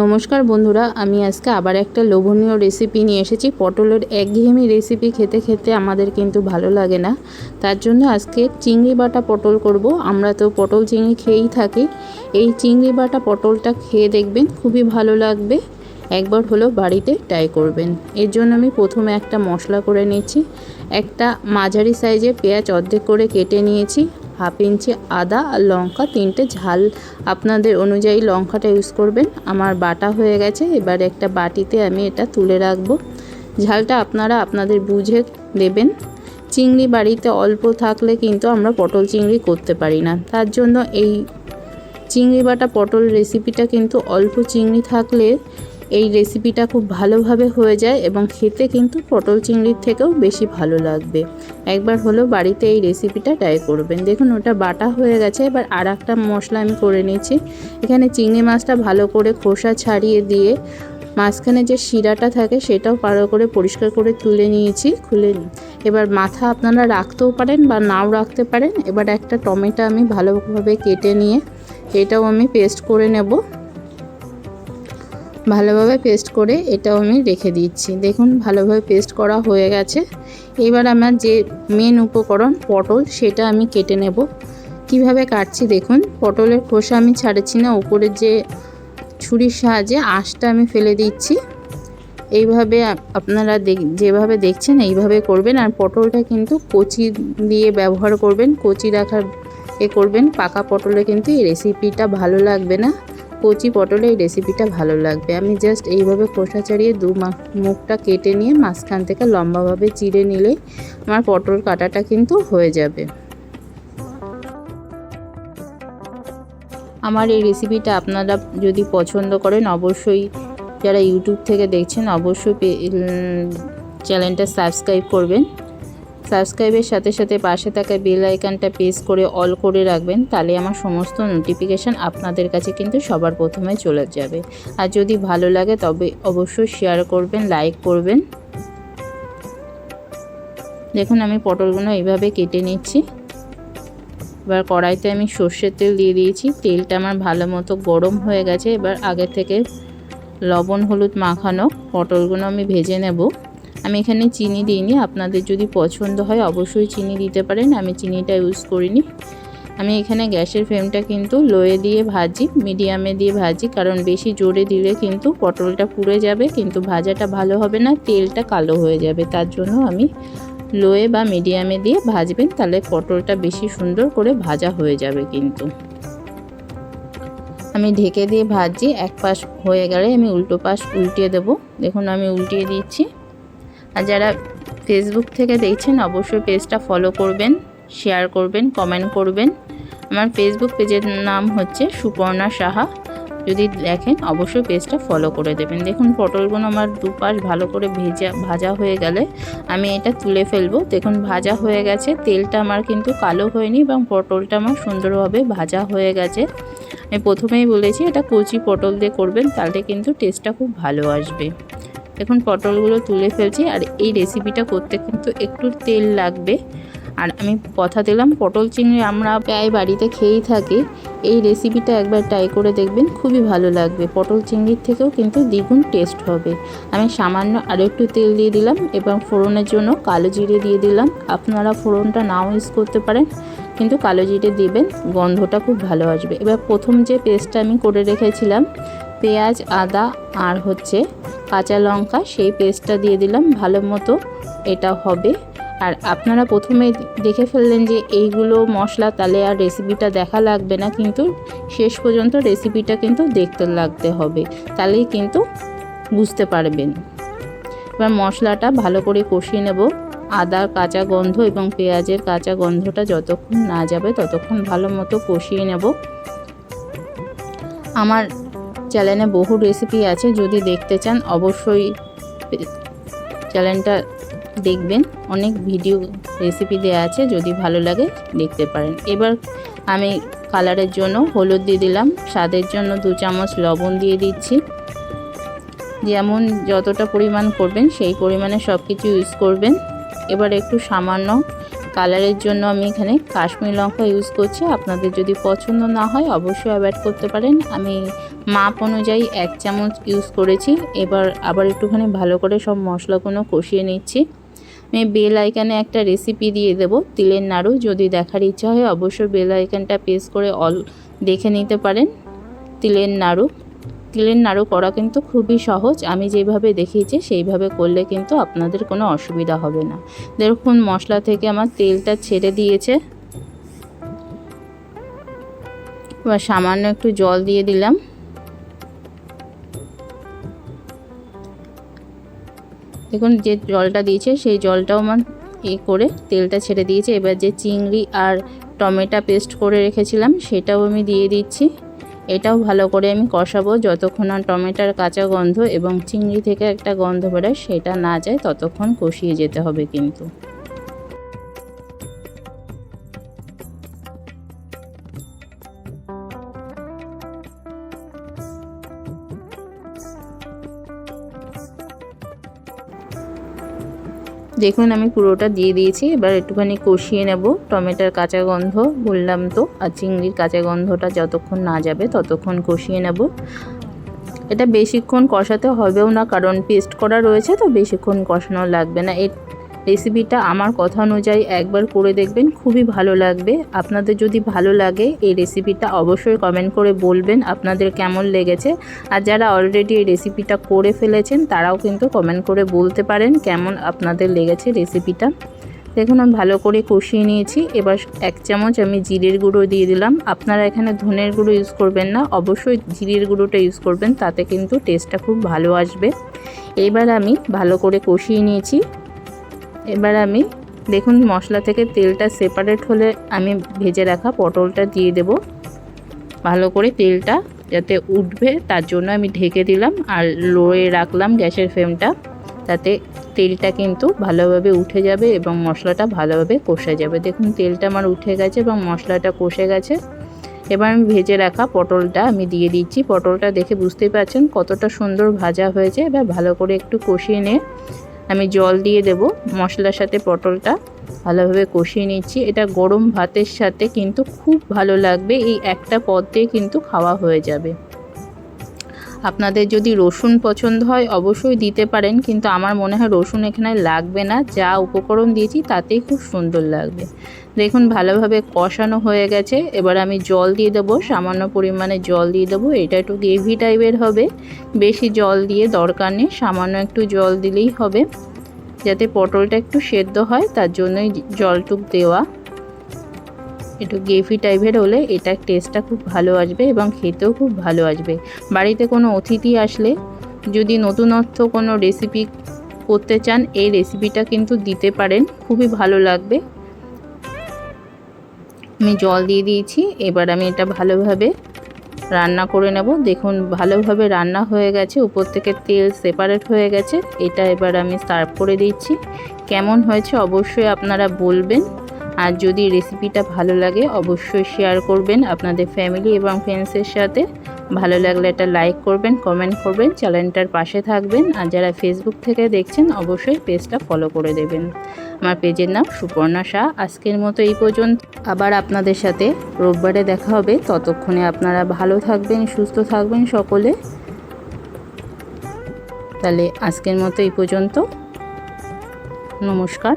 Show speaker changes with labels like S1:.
S1: নমস্কার বন্ধুরা, আমি আজকে আবার একটা লোভনীয় রেসিপি নিয়ে এসেছি। পটলের একঘেয়েমি রেসিপি খেতে খেতে আমাদের কিন্তু ভালো লাগে না। তার জন্য আজকে চিংড়ি বাটা পটল করব। আমরা তো পটল চিংড়ি খেয়েই থাকি। এই চিংড়ি বাটা পটলটা খেয়ে দেখবেন খুবই ভালো লাগবে। একবার হলো বাড়িতে ট্রাই করবেন। এর জন্য আমি প্রথমে একটা মশলা করে নিয়েছি, একটা মাঝারি সাইজে পেঁয়াজ অর্ধেক করে কেটে নিয়েছি হাফ ইঞ্চি আদা আর লঙ্কা, তিনটে ঝাল। আপনাদের অনুযায়ী লঙ্কাটা ইউজ করবেন। আমার বাটা হয়ে গেছে, এবার একটা বাটিতে আমি এটা তুলে রাখব। ঝালটা আপনারা আপনাদের বুঝে দেবেন। চিংড়ি বাড়িতে অল্প থাকলে কিন্তু আমরা পটল চিংড়ি করতে পারি না। তার জন্য এই চিংড়ি বাটা পটল রেসিপিটা কিন্তু অল্প চিংড়ি থাকলে এই রেসিপিটা খুব ভালোভাবে হয়ে যায় এবং খেতে কিন্তু পটল চিংড়ির থেকেও বেশি ভালো লাগবে। একবার হলো বাড়িতে এই রেসিপিটা ট্রাই করবেন। দেখুন, ওটা বাটা হয়ে গেছে। এবার আর একটা মশলা আমি করে নিয়েছি। এখানে চিংড়ি মাছটা ভালো করে খোসা ছাড়িয়ে দিয়ে মাঝখানে যে শিরাটা থাকে সেটাও ভালো করে পরিষ্কার করে তুলে নিয়েছি, খুলে এবার মাথা আপনারা রাখতেও পারেন বা নাও রাখতে পারেন। এবার একটা টমেটো আমি ভালোভাবে কেটে নিয়ে এটাও আমি পেস্ট করে নেব। ভালোভাবে পেস্ট করে এটাও আমি রেখে দিচ্ছি। দেখুন, ভালোভাবে পেস্ট করা হয়ে গেছে। এবার আমার যে মেন উপকরণ, পটল, সেটা আমি কেটে নেব। কীভাবে কাটছি দেখুন, পটলের খোসা আমি ছাড়েছি না, উপরের যে ছুরির সাহায্যে আঁশটা আমি ফেলে দিচ্ছি। এইভাবে আপনারা যেভাবে দেখছেন এইভাবে করবেন। আর পটলটা কিন্তু কচি দিয়ে ব্যবহার করবেন, কচি রাখার এ করবেন, পাকা পটলে কিন্তু এই রেসিপিটা ভালো লাগবে না। কচি পটলে এই রেসিপিটা ভালো লাগবে। আমি জাস্ট এইভাবে খোসা ছাড়িয়ে দু মুখটা কেটে নিয়ে মাঝখান থেকে লম্বাভাবে চিড়ে নিলেই আমার পটল কাটাটা কিন্তু হয়ে যাবে। আমার এই রেসিপিটা আপনারা যদি পছন্দ করেন, অবশ্যই যারা ইউটিউব থেকে দেখছেন, অবশ্যই চ্যানেলটা সাবস্ক্রাইব করবেন। সাবস্ক্রাইবের সাথে সাথে পাশে থাকা বেল আইকনটা প্রেস করে অল করে রাখবেন, তাহলে আমার সমস্ত নোটিফিকেশান আপনাদের কাছে কিন্তু সবার প্রথমে চলে যাবে। আর যদি ভালো লাগে তবে অবশ্যই শেয়ার করবেন লাইক করবেন। দেখুন, আমি পটলগুলো এইভাবে কেটে নিচ্ছি। এবার কড়াইতে আমি সর্ষের তেল দিয়ে দিয়েছি। তেলটা আমার ভালো মতো গরম হয়ে গেছে। এবার আগে থেকে লবণ, হলুদ মাখানো পটলগুলো আমি ভেজে নেব। আমি এখানে চিনি দিইনি। আপনাদের যদি পছন্দ হয়, অবশ্যই চিনি দিতে পারেন। আমি চিনিটা ইউজ করিনি। আমি এখানে গ্যাসের ফ্লেমটা কিন্তু লোয়ে দিয়ে ভাজি মিডিয়ামে দিয়ে ভাজি, কারণ বেশি জোরে দিলে কিন্তু পটলটা পুড়ে যাবে, কিন্তু ভাজাটা ভালো হবে না, তেলটা কালো হয়ে যাবে। তার জন্য আমি লোয়ে বা মিডিয়ামে দিয়ে ভাজবেন, তাহলে পটলটা বেশি সুন্দর করে ভাজা হয়ে যাবে কিন্তু। আমি ঢেকে দিয়ে ভাজি এক পাশ হয়ে গেলে আমি উল্টো পাশ উল্টিয়ে দেব। দেখুন, আমি উল্টিয়ে দিচ্ছি। আর যারা ফেসবুক থেকে দেখছেন, অবশ্যই পেজটা ফলো করবেন শেয়ার করবেন কমেন্ট করবেন। আমার ফেসবুক পেজের নাম হচ্ছে সুপর্ণা সাহা। যদি দেখেন, অবশ্যই পেজটা ফলো করে দেবেন। দেখুন, পটলগুলো আমার দুপাশ ভালো করে ভেজা, ভাজা হয়ে গেলে আমি এটা তুলে ফেলব। দেখুন, ভাজা হয়ে গেছে। তেলটা আমার কিন্তু কালো হয়নি এবং পটলটা আমার সুন্দরভাবে ভাজা হয়ে গেছে। আমি প্রথমেই বলেছি, এটা কচি পটল দিয়ে করবেন তাহলে কিন্তু টেস্টটা খুব ভালো আসবে। দেখুন পটলগুলো তুলে ফেলছি আর এই রেসিপিটা করতে কিন্তু একটু তেল লাগবে। আর আমি কথা দিলাম, পটল চিংড়ি আমরা প্রায় বাড়িতে খেয়েই থাকি। এই রেসিপিটা একবার ট্রাই করে দেখবেন, খুবই ভালো লাগবে। পটল চিংড়ির থেকেও কিন্তু দ্বিগুণ টেস্ট হবে। আমি সামান্য আরও একটু তেল দিয়ে দিলাম, এবং ফোড়নের জন্য কালো জিরে দিয়ে দিলাম। আপনারা ফোড়নটা নাও ইউজ করতে পারেন, কিন্তু কালো জিরে দিবেন, গন্ধটা খুব ভালো আসবে। এবার প্রথম যে পেস্টটা আমি করে রেখেছিলাম পেঁয়াজ, আদা আর হচ্ছে কাঁচা লঙ্কা, সেই পেস্টটা দিয়ে দিলাম, ভালো মতো এটা হবে। আর আপনারা প্রথমে দেখে ফেললেন যে এইগুলো মশলা, তাহলে আর রেসিপিটা দেখা লাগবে না, কিন্তু শেষ পর্যন্ত রেসিপিটা কিন্তু দেখতে লাগতে হবে, তাহলেই কিন্তু বুঝতে পারবেন। এবার মশলাটা ভালো করে কষিয়ে নেব। আদার কাঁচা গন্ধ এবং পেঁয়াজের কাঁচা গন্ধটা যতক্ষণ না যাবে, ততক্ষণ ভালো মতো কষিয়ে নেব। আমার চ্যানেলে বহু রেসিপি আছে, যদি দেখতে চান অবশ্যই চ্যানেলটা দেখবেন। অনেক ভিডিও রেসিপি দেওয়া আছে, যদি ভালো লাগে দেখতে পারেন। এবার আমি কালারের জন্য হলুদ দিয়ে দিলাম, স্বাদের জন্য দু চামচ লবণ দিয়ে দিচ্ছি। যেমন যতটা পরিমাণ করবেন, সেই পরিমাণে সব কিছু ইউজ করবেন। এবার একটু সামান্য কালারের জন্য আমি এখানে কাশ্মীর লঙ্কা ইউজ করছি। আপনাদের যদি পছন্দ না হয়, অবশ্যই অ্যাভয়েড করতে পারেন। আমি মাপ অনুযায়ী এক চামচ ইউজ করেছি। এবার আবার একটুখানি ভালো করে সব মশলাগুলো কষিয়ে নিচ্ছি। আমি বেল আইকানে একটা রেসিপি দিয়ে দেবো, তিলের নাড়ু। যদি দেখার ইচ্ছা হয়, অবশ্যই বেল আইকানটা পেস্ট করে অল দেখে নিতে পারেন, তিলের নাড়ু। তিলের নাড়ু করা কিন্তু খুবই সহজ। আমি যেভাবে দেখিয়েছি, সেইভাবে করলে কিন্তু আপনাদের কোনো অসুবিধা হবে না। দেখুন, মশলা থেকে আমার তেলটা ছেড়ে দিয়েছে। এবার সামান্য একটু জল দিয়ে দিলাম। দেখুন যে জলটা দিয়েছে, সেই জলটাও আমার এ করে তেলটা ছেড়ে দিয়েছে। এবার যে চিংড়ি আর টমেটো পেস্ট করে রেখেছিলাম, সেটাও আমি দিয়ে দিচ্ছি। এটাও ভালো করে আমি কষাবো যতক্ষণ না টমেটার কাঁচা গন্ধ এবং চিংড়ি থেকে একটা গন্ধ বেরোয়, সেটা না যায় ততক্ষণ কষিয়ে যেতে হবে কিন্তু। দেখুন, আমি পুরোটা দিয়ে দিয়েছি। এবার একটুখানি কষিয়ে নেব টমেটোর কাঁচা গন্ধ। বললাম তো, আর চিংড়ির কাঁচা গন্ধটা যতক্ষণ না যাবে ততক্ষণ কষিয়ে নেব। এটা বেশিক্ষণ কষাতে হবেও না, কারণ পেস্ট করা রয়েছে তো, বেশিক্ষণ কষানো লাগবে না। এই রেসিপিটা আমার কথা অনুযায়ী একবার করে দেখবেন, খুবই ভালো লাগবে। আপনাদের যদি ভালো লাগে এই রেসিপিটা অবশ্যই কমেন্ট করে বলবেন আপনাদের কেমন লেগেছে। আর যারা অলরেডি এই রেসিপিটা করে ফেলেছেন, তারাও কিন্তু কমেন্ট করে বলতে পারেন কেমন আপনাদের লেগেছে রেসিপিটা। দেখুন, আমি ভালো করে কষিয়ে নিয়েছি। এবার এক চামচ আমি জিরের গুঁড়ো দিয়ে দিলাম। আপনারা এখানে ধনের গুঁড়ো ইউজ করবেন না। অবশ্যই জিরের গুঁড়োটা ইউজ করবেন, তাতে কিন্তু টেস্টটা খুব ভালো আসবে। এবার আমি ভালো করে কষিয়ে নিয়েছি। এবার আমি দেখুন মশলা থেকে তেলটা সেপারেট হলে আমি ভেজে রাখা পটলটা দিয়ে দেব। ভালো করে তেলটা যাতে উঠবে, তার জন্য আমি ঢেকে দিলাম আর লোয়ে রাখলাম গ্যাসের ফ্লেমটা। তাতে তেলটা কিন্তু ভালোভাবে উঠে যাবে এবং মশলাটা ভালোভাবে কষে যাবে। দেখুন তেলটা আমার উঠে গেছে এবং মশলাটা কষে গেছে। এবার আমি ভেজে রাখা পটলটা আমি দিয়ে দিচ্ছি। পটলটা দেখে বুঝতেই পারছেন কতটা সুন্দর ভাজা হয়েছে। এবার ভালো করে একটু কষিয়ে নিয়ে আমি জল দিয়ে দেব মশলার সাথে পটলটা। ভালোভাবে কষিয়ে নিচ্ছি। এটা গরম ভাতের সাথে কিন্তু খুব ভালো লাগবে। এই একটা পদ দিয়ে কিন্তু খাওয়া হয়ে যাবে। আপনাদের যদি রসুন পছন্দ হয়, অবশ্যই দিতে পারেন, কিন্তু আমার মনে হয় রসুন এখানে লাগবে না। যা উপকরণ দিয়েছি, তাতেই খুব সুন্দর লাগবে। দেখুন, ভালোভাবে কষানো হয়ে গেছে। এবার আমি জল দিয়ে দেবো, সামান্য পরিমাণে জল দিয়ে দেবো। এটা একটু গ্রেভি টাইপের হবে। বেশি জল দিয়ে দরকার নেই, সামান্য একটু জল দিলেই হবে। যাতে পটলটা একটু সেদ্ধ হয়, তার জন্যই জলটুক দেওয়া। একটু গ্রেভি টাইপের হলে এটার টেস্টটা খুব ভালো আসবে এবং খেতেও খুব ভালো আসবে। বাড়িতে কোনো অতিথি আসলে যদি নতুনত্ব কোনো রেসিপি করতে চান, এই রেসিপিটা কিন্তু দিতে পারেন, খুবই ভালো লাগবে। আমি জল দিয়ে দিয়েছি, এবার আমি এটা ভালোভাবে রান্না করে নেব। দেখুন, ভালোভাবে রান্না হয়ে গেছে, উপর থেকে তেল সেপারেট হয়ে গেছে। এটা এবার আমি সার্ভ করে দিচ্ছি। কেমন হয়েছে অবশ্যই আপনারা বলবেন। আর যদি রেসিপিটা ভালো লাগে, অবশ্যই শেয়ার করবেন আপনাদের ফ্যামিলি এবং ফ্রেন্ডসের সাথে। ভালো লাগলে একটা লাইক করবেন কমেন্ট করবেন চ্যানেলটার পাশে থাকবেন। আর যারা ফেসবুক থেকে দেখছেন, অবশ্যই পেজটা ফলো করে দেবেন। আমার পেজের নাম সুপর্ণা শাহ। আজকের মতো এই পর্যন্ত। আবার আপনাদের সাথে রোববারে দেখা হবে। ততক্ষণে আপনারা ভালো থাকবেন, সুস্থ থাকবেন সকলে। তাহলে আজকের মতো এই পর্যন্ত। নমস্কার।